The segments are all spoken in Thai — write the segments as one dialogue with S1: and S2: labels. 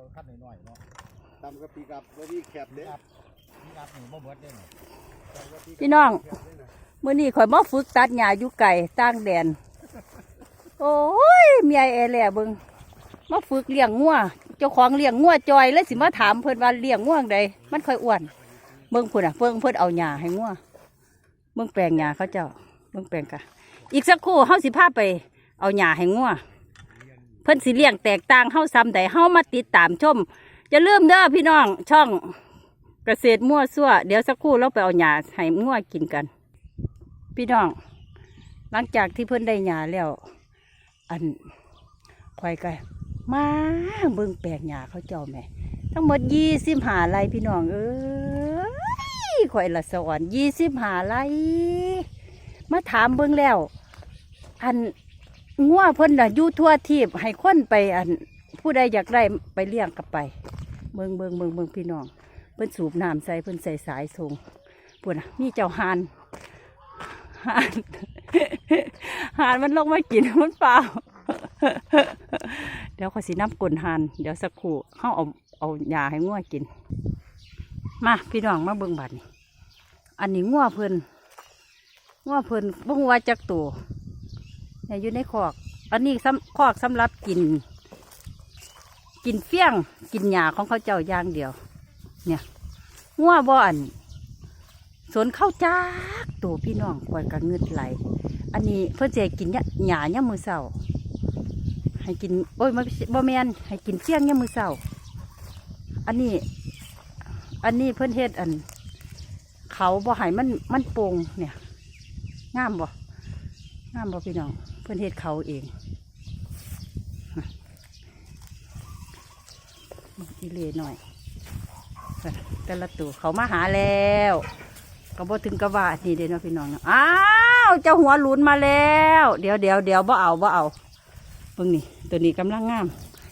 S1: คนขั้นหน่อยๆเนาะ
S2: ตำกับปีกับบ่มีแคบเด้
S1: ครับนี่ครับหนูบ่เบิดเด้นี่
S3: พี่น้องมื้อนี้ข่อยมาฝึกตัดหญ้าอยู่ไก่ต่างแดน โอ้ยเมียแอแหล่เบิ่งมาฝึกเลี้ยงงัวเจ้าของเลี้ยงงัวจอยแล้วสิมาถามเพิ่นว่าเลี้ยงงัวจั่งใดมันค่อยอ้วนเบิ่งพุ่นน่ะเบิ่งเพิ่นเอาหญ้าให้งัวเบิ่งแปลงหญ้าเขาเจ้าเบิ่งแปลงกะอีกสักครู่เฮาสิพาไปเอาหญ้าให้งัว เพิ่นสิเลี้ยงแตกต่างเฮาซ้ำใดเฮามาติดตามชมอย่าลืมเด้อพี่น้องช่องเกษตรมั่วซั่ว เดี๋ยวสักครู่เราไปเอาหญ้าให้งัวกินกัน พี่น้อง หลังจากที่เพิ่นได้หญ้าแล้ว อันควายก็มาเบิ่งแปลงหญ้าเขาเจ้าแม่ทั้งหมดยี่สิบหาไรพี่น้องเอ้ยข่อยละสวรรค์ยี่สิบหาไรมาถามเบิ่งแล้ว อัน งัวเพิ่นน่ะอยู่ทั่วทีบให้คนไปอันผู้ใดอยากได้ไปเลี้ยงกับไปเบิ่งเบิ่งเบิ่งเบิ่งพี่น้อง เพิ่นสูบน้ำใส่เพิ่นใส่สายส่งปวดน่ะมีเจ้าหานหานหานมันลงมากินมันเปล่า เดี๋ยวขอสิน้ำกลนหานเดี๋ยวสักครู่เขาเอาเอายาให้งัวกิน มาพี่น้องมาเบิ่งบัดนี่อันนี้งัวเพิ่นงัวเพิ่นบ่ฮู้ว่าจักตัว เนี่ยอยู่ในคอก อันนี้สำคอกสำหรับกิน กินเฟี้ยง กินหญ้าของเขาเจ้าอย่างเดียว เนี่ยงัวบ่อันสนเข้าจักตัวพี่น้องคอยกระเงึดไหล อันนี้เพื่อจะให้กินเนี่ยหญ้าเนี่ยมือเศร้าให้กินโอ้ยบ่บ่แมนให้กินเฟี้ยงเนี่ยมือเศร้า อันนี้ อันนี้เพื่อนเฮ็ดอัน เขาบ่ให้มันมันโป่งเนี่ยงามบ่งามบ่พี่น้อง พื่อนเฮ็ดเขาเองอีเล่หน่อย แต่ละตัวเขามาหาแล้วก็บ่ถึงกระว่านี่เด้นาะพี่น้องเนาะอ้าวเจ้าหัวหลุนมาแล้ว เดี๋ยวเดี๋ยวเดี๋ยวบ่เอาบ่เอาเบิ่งนี่ตัวนี้กำลังงาม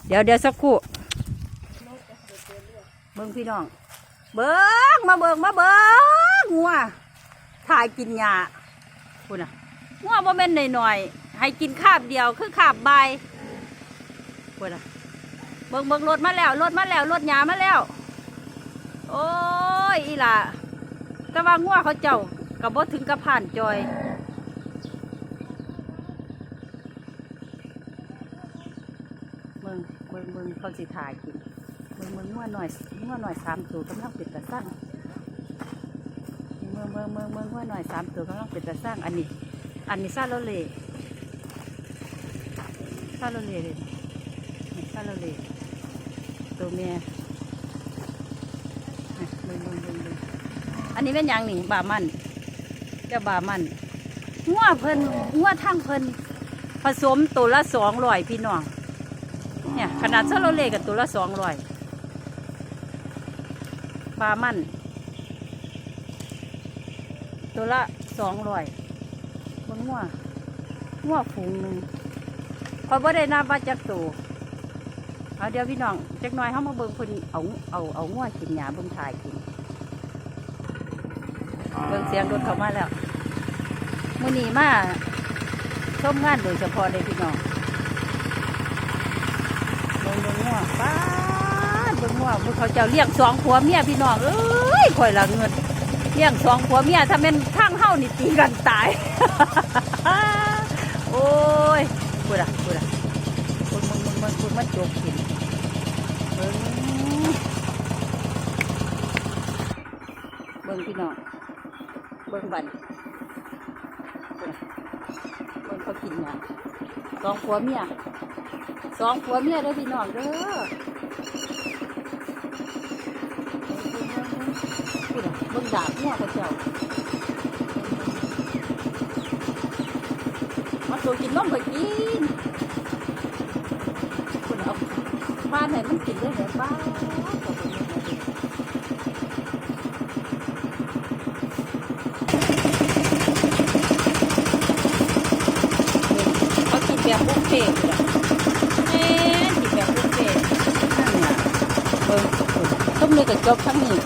S3: เดี๋ยวเดี๋ยวสักครู่เบิ่งพี่น้อง เบิ่งมาเบิ่งมาเบิ่งงัวถ่ายกินหญ้าคุณน่ะงัวบ่แม่นหน่อยๆ ให้กินคาบเดียวคือคาบใบายคุณน่ะเบิ่งเบิ่งรถมาแล้วรถมาแล้วรถหญ้ามาแล้ว โอ้ยอีล่ะแต่ว่างัวเขาเจ้ากับบ่ถึงกับผ่านจอยเมืองเมืองเมืองเขาสิถ่ายกินเมืองเมืองงัวหน่อยงัวหน่อยสามตัวกำลังเป็นตะสร้างเมืองเมืองเมืองเมืองงัวหน่อยสามตัวกำลังเป็นตะสร้างอันนี้ อันนี้ซาโลเล่ ซาโลเลเลยนี่ซาโลเลตัวเมียอะเบิ่งบิ่งบิ่งบิ่งอันนี้เป็นยังนี่บามันเจ้าบามันงัวเพิ่นงัวทั้งเพิ่นผสมตัวละสองร้อยพี่น้องเนี่ยขนาดซาโลเล่กับตัวละสองร้อยบามัน ตัวละสองร้อยบนงัวงัวฝูงหนึ่ง พอบ่ได้นับว่าจักตัวเอาเดี๋ยวพี่น้องจักหน่อยเขามาเบิ่งเพิ่นเอาเอาเอาง้วกินหญ้าเบิ่งถ่ายกินเบิ่งเสียงรถเข้ามาแล้วมื้อนี้มาชมงานโดยเฉพาะเลยพี่น้องเบิ่งเบิ่งง้วป้าดเบิ่งง้วพวกเขาเจ้าเลี้ยงสองผัวเมียพี่น้องเอ้ยข่อยละเงินเลี้ยงสองผัวเมียถ้าเป็นทางเฮานี่ตีกันตายโอ้ย พูดอะพูดอะมึงมึงมึงมึงมึงมันโจกกินเบิ้งเบิ้งพี่น้องเบิ้งบันเบิ่งเบิ้งเขากินเนี่ยสองผัวเมียสองผัวเมียเด้อพี่น้องเด้อพูดอะเบิ้งดาบเนี่ยเขาเจ้ามา ตัวกินนมก็กินพูดเอาบ้านไหนมันกินได้แบบบ้านเขากินแบบบุฟเฟ่ต์เลยเอ๊ะกินแบบบุฟเฟ่ต์นั่นน่ะเออต้มเนื้อกับจบทั้งนี้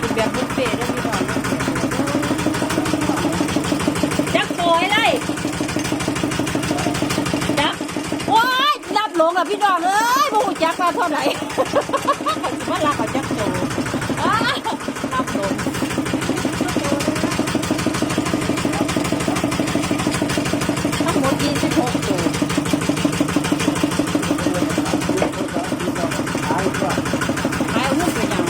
S3: กินแบบบุฟเฟ่ต์ได้พี่น้อ ลงแล้พี่ดอนเอ้ยบูมจักว่าเท่าไหร่ว่าลากเอาจักโตอ้าตับลงทั้งหมด26ตัวหายหุ้นไปยั
S2: ง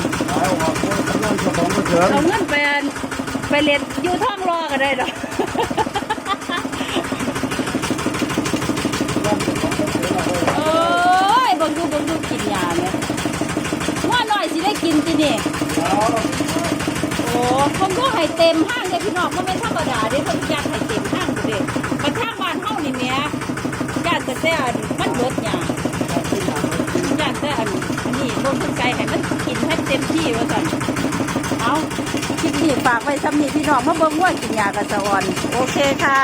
S3: เอาเงินไปไปเรียนอยู่ท่องรอกันได้ดอก ยาเนี่ยว่าหน่อยสิได้กินจีนี่โอ้ผมก็ให้เต็มห้างเลยพี่น้องก็ไม่นธรรมดาเด้ผมอยากให้เต็มห้างเด้กระช่างบ้านเฮานี่แหม่ญาติแต่แต่อันมันเบิดหยาญาติแต่อันอันนี้ลงทุนไกลให้มันกินให้เต็มที่ว่าสั่นเอาคลิปนี้ฝากไว้ซ้ำนี้พี่น้องมาเบิ่งว่ากินยากระสะอ่อนโอเคค่ะ